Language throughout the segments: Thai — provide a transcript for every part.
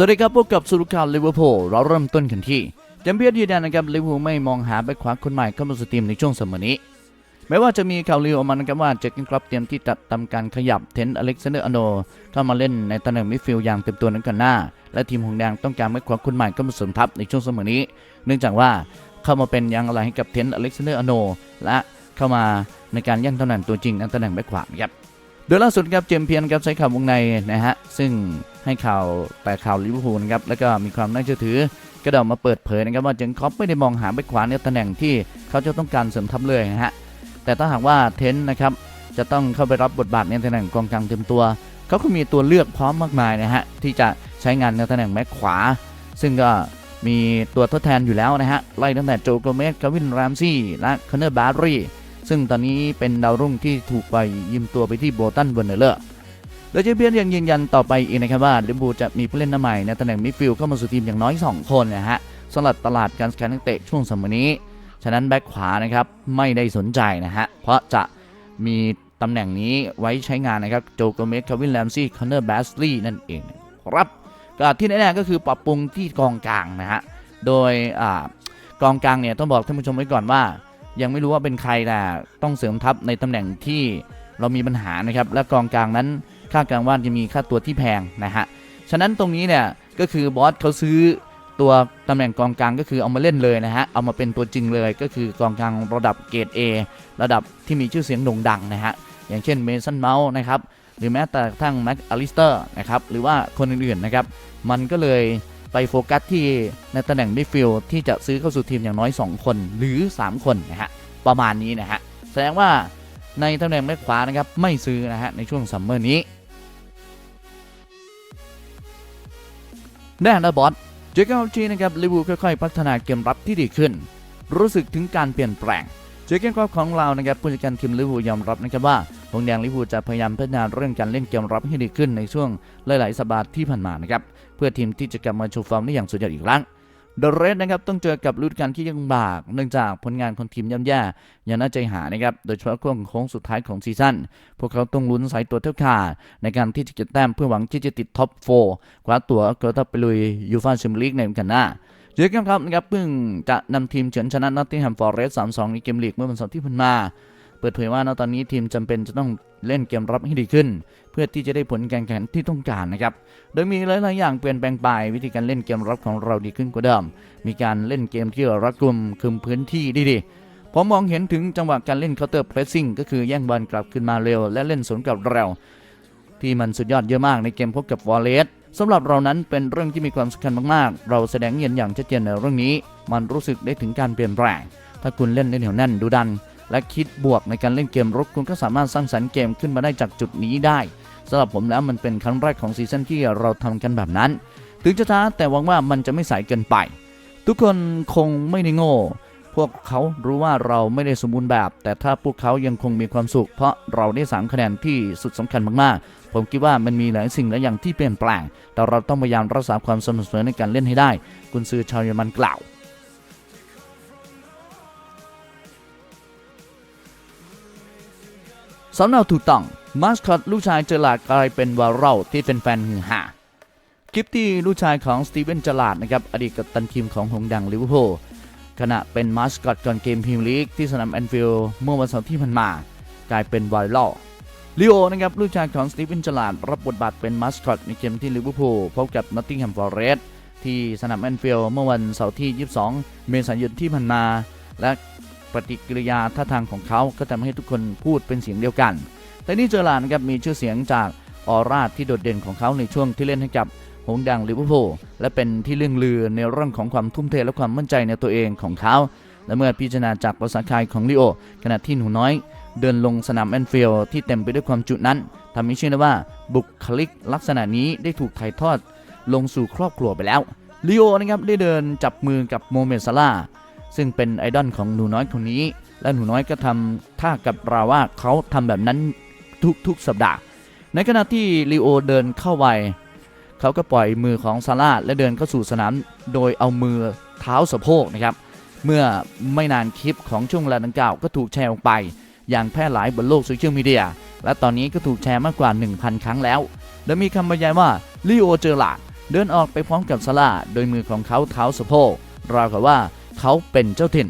สวัสดีครับพบกับสุรุข่าวลิเวอร์พูลเราเริ่มต้นกันที่แชมเปี้ยนยืนยันนะครับลิเวอร์พูลไม่มองหาแบ็คขวาคนใหม่เข้ามาสู่ทีมในช่วงเสมอนี้แม้ว่าจะมีข่าวลือออกมานะครับว่าเจคกินคลับเตรียมที่จะทำการขยับเทนต์อเล็กซานเดอร์อโนเข้ามาเล่นในตำแหน่งมิดฟิลด์อย่างเต็มตัวนั้นกันหน้า และทีมหงแดงต้องการแบ็คขวาคนใหม่เข้ามาเสริมทัพในช่วงเสมอนี้ เนื่องจากว่าเข้ามาเป็นยางอะไรให้กับเทนต์อเล็กซานเดอร์อโนและเข้ามาในการแย่งตำแหน่งตัวจริงในตำแหน่งแบ็คขวานะครับโดยล่าสุดครับเจมเพียนครับใช้ข่าววงในนะฮะซึ่ง ให้ข่าวแต่ข่าวลิเวอร์พูลนะครับแล้วก็มีความน่าเชื่อถือก็ได้ออกมาเปิดเผยนะครับว่าเจนคอปไม่ได้มองหาแบ็คขวาในตำแหน่งที่เขาจะต้องการเสริมทัพเลยนะฮะแต่ถ้าหากว่าเทนต์นะครับจะต้องเข้าไปรับบทบาทในตำแหน่งกองกลางเต็มตัว เขาก็มีตัวเลือกพร้อมมากมายนะฮะที่จะใช้งานในตำแหน่งแบ็คขวา ซึ่งก็มีตัวทดแทนอยู่แล้วนะฮะไล่ตั้งแต่โจโกเมสกาวินรามซี่และคอนเนอร์บาร์รีซึ่งตอนนี้เป็นดาวรุ่งที่ถูกไปยืมตัวไปที่โบตันเวอร์เนอร์ โดยเจเปียนยังยืนยันต่อไปอีกนะครับว่าลิเวอร์พูจะมีผู้เล่นหน้าใหม่ในตำแหน่งมิดฟิลด์เข้ามาสู่ทีมอย่างน้อย 2 คนนะฮะสำหรับตลาดการแข่งนักเตะช่วงสมัยนี้ ฉะนั้นแบ็คขวานะครับไม่ได้สนใจนะฮะเพราะจะมีตำแหน่งนี้ไว้ใช้งานนะครับโจโกเมสคาวินแลมซี่คอนเนอร์แบสลีย์นั่นเองครับก็ที่แน่ๆก็คือปรับปรุงที่กองกลางนะฮะโดยอกองกลางเนี่ยต้องบอกท่านผู้ชมไว้ก่อนว่า ยังไม่รู้ว่าเป็นใครแต่ต้องเสริมทัพในตำแหน่งที่เรามีปัญหานะครับและกองกลางนั้น คาดการณ์ว่าจะมีค่าตัวที่แพงนะฮะ ฉะนั้นตรงนี้เนี่ยก็คือบอสเขาซื้อตัวตำแหน่งกองกลางก็คือเอามาเล่นเลยนะฮะ เอามาเป็นตัวจริงเลยก็คือกองกลางระดับเกรด A ระดับที่มีชื่อเสียงโด่งดังนะฮะ อย่างเช่นเมสันเมาส์นะครับ หรือแม้แต่ทั่งแม็กอลิสเตอร์นะครับ หรือว่าคนอื่นๆนะครับ มันก็เลยไปโฟกัสที่ในตำแหน่งมิดฟิลด์ที่จะซื้อเข้าสู่ทีมอย่างน้อย 2 คนหรือ 3 คนนะฮะ ประมาณนี้นะฮะ แสดงว่าในตำแหน่งแบ็คขวานะครับไม่ซื้อนะฮะในช่วงซัมเมอร์นี้ แน่นะบอสเจคอบจีนะครับลิเวอร์พูลค่อยๆ พัฒนาเกมรับที่ดีขึ้น รู้สึกถึงการเปลี่ยนแปลงเจคกอบของเรานะครับผู้จัดการทีมลิเวอร์พูลยอมรับนะครับว่าวงแดงลิเวอร์พูลจะพยายามพัฒนาเรื่องการเล่นเกมรับให้ดีขึ้นในช่วงหลายๆสัปดาห์ที่ผ่านมานะครับเพื่อทีมที่จะกลับมาโชว์ฟอร์มได้อย่างสุดยอดอีกครั้ง เดอะเรดนะครับต้องเจอกับฤดูกาลที่ยังบาก เนื่องจากผลงานของทีมย่ำแย่อย่างน่าใจหายนะครับโดยเฉพาะช่วงโค้งสุดท้ายของซีซั่นพวกเขาต้องลุ้นสายตัวเท่าขาดในการที่จะเก็บแต้มเพื่อหวังที่จะติดท็อปโฟคว้าตั๋วกระทับไปลุยยูฟ่าแชมเปี้ยนลีกในฤดูกาลหน้าเจอกันครับนะครับเพิ่งจะนำทีมเฉือนชนะนอตติงแฮมฟอร์เรสต์3-2ในเกมลีกเมื่อวันเสาร์ที่ผ่านมา เปิดเผยว่าณตอนนี้ทีมจำเป็นจะต้องเล่นเกมรับให้ดีขึ้น เพื่อที่จะได้ผลการแข่งขันที่ต้องการนะครับ โดยมีหลาย ๆ อย่างเปลี่ยนแปลงไป วิธีการเล่นเกมรับของเราดีขึ้นกว่าเดิม มีการเล่นเกมที่รัดกุมคุมพื้นที่ดีดีๆ ผมมองเห็นถึงจังหวะการเล่นเคาน์เตอร์เพรสซิ่งก็คือแย่งบอลกลับขึ้นมาเร็ว และเล่นสวนกลับเร็วที่มันสุดยอดเยอะมากในเกมพบกับวอลเลสสำหรับเรานั้นเป็นเรื่องที่มีความสำคัญมากๆ เราแสดงเห็นอย่างชัดเจนในเรื่องนี้ มันรู้สึกได้ถึงการเปลี่ยนแปลง ถ้าคุณเล่นได้เหนียวแน่นดูดัน และคิดบวกในการเล่นเกมรุกคุณก็สามารถสร้างสรรค์เกมขึ้นมาได้จากจุดนี้ได้สำหรับผมแล้วมันเป็นครั้งแรกของซีซั่นที่เราทำกันแบบนั้น ถึงจะช้าแต่หวังว่ามันจะไม่สายเกินไป ทุกคนคงไม่ได้โง่พวกเขารู้ว่าเราไม่ได้สมบูรณ์แบบ แต่ถ้าพวกเขายังคงมีความสุข เพราะเราได้สามคะแนนที่สุดสำคัญมากๆ ผมคิดว่ามันมีหลายสิ่งหลายอย่างที่เปลี่ยนแปลง แต่เราต้องพยายามรักษาความสม่ำเสมอในการเล่นให้ได้ กุนซือชาวเยอรมันกล่าว สำเนาถูกต้องมาสคอตลูกชายเจอหลาดกลายเป็นวารัลที่เป็นแฟนฮือฮาคลิปที่ลูกชายของสตีเวนเจอหลาดนะครับอดีตกัปตันทีมของหงดังลิเวอร์พูลขณะเป็นมาสคอตก่อนเกมพรีเมียร์ลีกที่สนามแอนฟิลด์เมื่อวันเสาร์ที่ผ่านมา กลายเป็นไวรัลลิโอนะครับลูกชายของสตีเวนเจอลาดรับบทบาทเป็นมาสคอตในเกมที่ลิเวอร์พูลพบกับนอตติงแฮมฟอร์เรสที่สนามแอนฟิลด์เมื่อวันเสาร์ที่ 22 เมษายนที่ผ่านมา และ ปฏิกิริยาท่าทางของเขาก็ทำให้ทุกคนพูดเป็นเสียงเดียวกัน แต่นี่เจอหลานครับมีชื่อเสียงจากออร่าที่โดดเด่นของเขาในช่วงที่เล่นให้กับหงดังลิเวอร์พูลและเป็นที่เรื่องลือในเรื่องของความทุ่มเทและความมั่นใจในตัวเองของเขา และเมื่อพิจารณาจากภาษาคายของลิโอ ขณะที่หนูน้อย เดินลงสนามแอนฟิลด์ที่เต็มไปด้วยความจุนั้นทำให้เชื่อได้ว่าบุคลิกลักษณะนี้ได้ถูกถ่ายทอดลงสู่ครอบครัวไปแล้วลิโอนะครับได้เดินจับมือกับโมเมดซาลา ซึ่งเป็นไอดอลของหนูน้อยคนนี้ และหนูน้อยก็ทำท่ากับเราว่าเขาทำแบบนั้นทุกๆสัปดาห์ ในขณะที่ลีโอเดินเข้าไปเขาก็ปล่อยมือของซาร่าและเดินเข้าสู่สนามโดยเอามือเท้าสะโพกนะครับ เมื่อไม่นานคลิปของช่วงเวลาดังกล่าวก็ถูกแชร์ออกไป อย่างแพร่หลายบนโลกโซเชียลมีเดียและตอนนี้ก็ถูกแชร์มากกว่า 1,000 ครั้งแล้ว และมีคำบรรยายว่าลีโอเจอร์ลาเดินออกไปพร้อมกับซาลาโดยมือของเขาเท้าสะโพกราวกับว่า เขาเป็นเจ้าถิ่น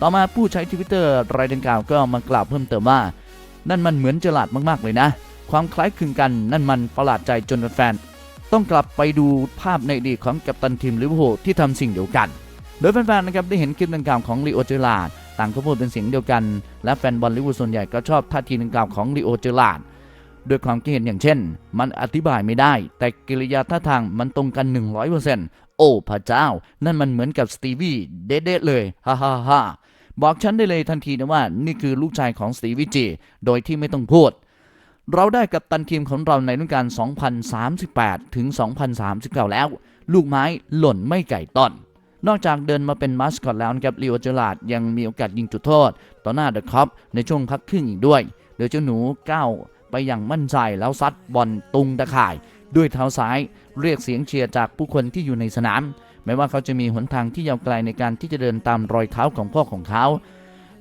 ต่อมาผู้ใช้ทวิตเตอร์รายดังกล่าวก็มากล่าวเพิ่มเติมว่า นั่นมันเหมือนเจลาดมากๆเลยนะ ความคล้ายคลึงกันนั่นมันประหลาดใจจนแฟนต้องกลับไปดูภาพในอดีตของกัปตันทีมลิเวอร์พูลที่ทำสิ่งเดียวกัน โดยแฟนๆนะครับได้เห็นคลิปดังกล่าวของลีโอเจลาดต่างก็พูดเป็นเสียงเดียวกัน และแฟนบอลลิเวอร์พูลส่วนใหญ่ก็ชอบท่าทีดังกล่าวของลีโอเจลาดด้วยความคิดเห็นอย่างเช่น มันอธิบายไม่ได้ แต่กิริยาท่าทางมันตรงกัน 100% โอ้พระเจ้า นั่นมันเหมือนกับสตีวีเด็ดๆเลยฮ่าฮ่าฮ่าบอกฉันได้เลยทันทีนะว่านี่คือลูกชายของสตีวีจีโดยที่ไม่ต้องพูด เราได้กับตันทีมของเราในฤดูกาล 2038 ถึง 2039 แล้ว ลูกไม้หล่นไม่ไก่ต้นนอกจากเดินมาเป็นมาสคอตแล้วนะครับลีโอเจลาดยังมีโอกาสยิงจุดโทษ ต่อหน้าเดอะคอปในช่วงพักครึ่งอีกด้วย โดยเจ้าหนูก้าวไปอย่างมั่นใจแล้วซัดบอลตุงตะข่าย ด้วยเท้าซ้าย เรียกเสียงเชียร์จากผู้คนที่อยู่ในสนาม แม้ว่าเขาจะมีหนทางที่ยาวไกลในการที่จะเดินตามรอยเท้าของพ่อของเขา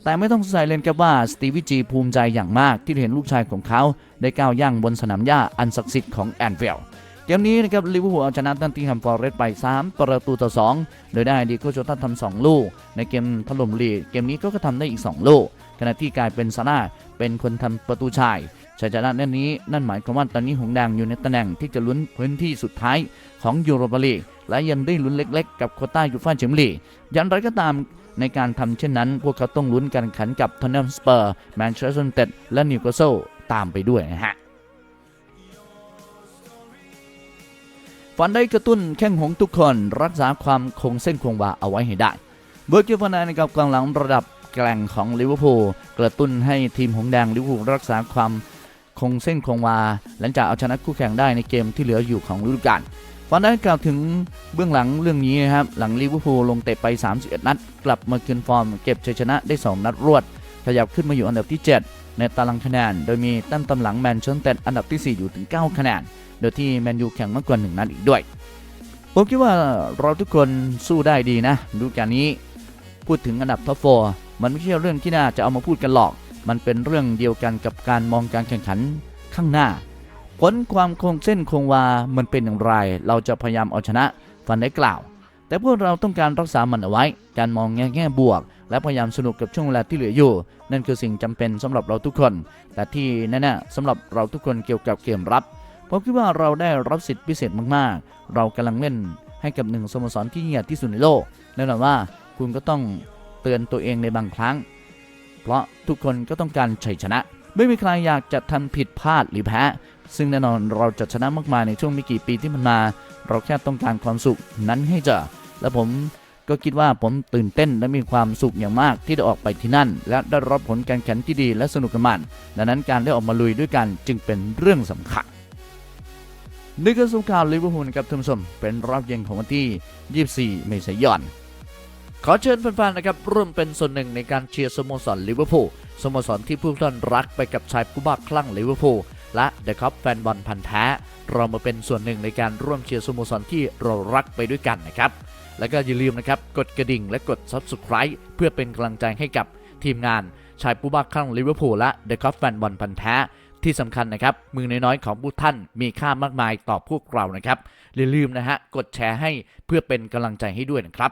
แต่ไม่ต้องสงสัยเลยครับว่าสตีวิจีภูมิใจอย่างมากที่เห็นลูกชายของเขาได้ก้าวย่างบนสนามหญ้าอันศักดิ์สิทธิ์ของแอนฟิลด์เกมนี้นะครับลิเวอร์พูลเอาชนะตันติแฮมฟอร์เรสไป 3 ประตูต่อ 2 โดยได้ดีโกโจตันทำ2ลูก ในเกมถล่มลีเกมนี้ก็ทำได้อีก 2 ลูก ขณะที่กลายเป็นซาร่าเป็นคนทำประตูชัยชัยชนะนัดนี้นั่นหมายความว่าตอนนี้หงแดงอยู่ในตำแหน่งที่จะลุ้นพื้นที่สุดท้ายของยูโรปาลีกและยังได้ลุ้นเล็กๆ กับโคต้ายูฟ่าแชมเปี้ยนลีกอย่างไรก็ตามในการทำเช่นนั้น พวกเขาต้องลุ้นการขันกับทอนเนมสเปอร์แมนเชสเตอร์ยูไนเต็ดและนิวคาสเซิลตามไปด้วยนะฮะฝันได้กระตุ้นแข้งหงทุกคนรักษาความคงเส้นคงวาเอาไว้ให้ได้เบอร์เกฟานานะครับกองหลังระดับ แกร่งของลิเวอร์พูลกระตุ้นให้ทีมหงแดงลิเวอร์พูลรักษาความคงเส้นคงวา หลังจากเอาชนะคู่แข่งได้ในเกมที่เหลืออยู่ของฤดูกาลฟันได้กล่าวถึงเบื้องหลังเรื่องนี้นะครับ หลังลิเวอร์พูลลงเตะไป 31 นัด กลับมาคืนฟอร์ม เก็บชัยชนะได้ 2 นัดรวด ขยับขึ้นมาอยู่อันดับที่ 7 ในตารางคะแนน โดยมีแต้มตำหลังแมนเชสเตอร์อันดับที่ 4 อยู่ถึง 9 คะแนน โดยที่แมนยูแข่งมากกว่า 1 นัดอีกด้วย ผมคิดว่าเราทุกคนสู้ได้ดีนะ ดูกาลนี้ พูดถึงอันดับท็อปโฟ มันไม่ใช่เรื่องที่น่าจะเอามาพูดกันหรอก มันเป็นเรื่องเดียวกันกับการมองการแข่งขันข้างหน้า ผลความคงเส้นคงวา มันเป็นอย่างไร เราจะพยายามเอาชนะฟันได้กล่าว แต่พวกเราต้องการรักษามันเอาไว้ การมองแง่แง่บวก และพยายามสนุกกับช่วงเวลาที่เหลืออยู่ นั่นคือสิ่งจำเป็นสำหรับเราทุกคน แต่ที่แน่ๆสำหรับเราทุกคนเกี่ยวกับเกมรับผมคิดว่าเราได้รับสิทธิพิเศษมากๆ เรากำลังเล่นให้กับหนึ่งสโมสรที่ยิ่งใหญ่ที่สุดในโลกแน่นอนว่าคุณก็ต้อง เตือนตัวเองในบางครั้ง เพราะทุกคนก็ต้องการชัยชนะ ไม่มีใครอยากจะทำผิดพลาดหรือแพ้ ซึ่งแน่นอนเราจะชนะมากมายในช่วงไม่กี่ปีที่มันมา เราแค่ต้องการความสุขนั้นให้เจอ และผมก็คิดว่าผมตื่นเต้นและมีความสุขอย่างมากที่ได้ออกไปที่นั่น และได้รับผลการแข่งที่ดีและสนุกกับมันดังนั้นการได้ออกมาลุยด้วยกันจึงเป็นเรื่องสำคัญนี่ก็สงครามลิเวอร์พูลนะครับท่านผู้ชมเป็นรอบเย็นของวันที่ 24 เมษายน ขอเชิญแฟนๆนะครับร่วมเป็นส่วนหนึ่งในการเชียร์สโมสรลิเวอร์พูลสโมสรที่ผู้ท่านรักไปกับชายผู้บ้าคลั่งลิเวอร์พูลและเดอะคัพแฟนบอลพันธ์แท้ เรามาเป็นส่วนหนึ่งในการร่วมเชียร์สโมสรที่เรารักไปด้วยกันนะครับ แล้วก็อย่าลืมนะครับกดกระดิ่งและกด Subscribe เพื่อเป็นกำลังใจให้กับทีมงานชายผู้บ้าคลั่งลิเวอร์พูลและเดอะคัพแฟนบอลพันธ์แท้ที่สำคัญนะครับ มือน้อยๆของผู้ท่านมีค่ามากมายต่อพวกเรานะครับอย่าลืมนะฮะ กดแชร์ให้เพื่อเป็นกำลังใจให้ด้วยนะครับ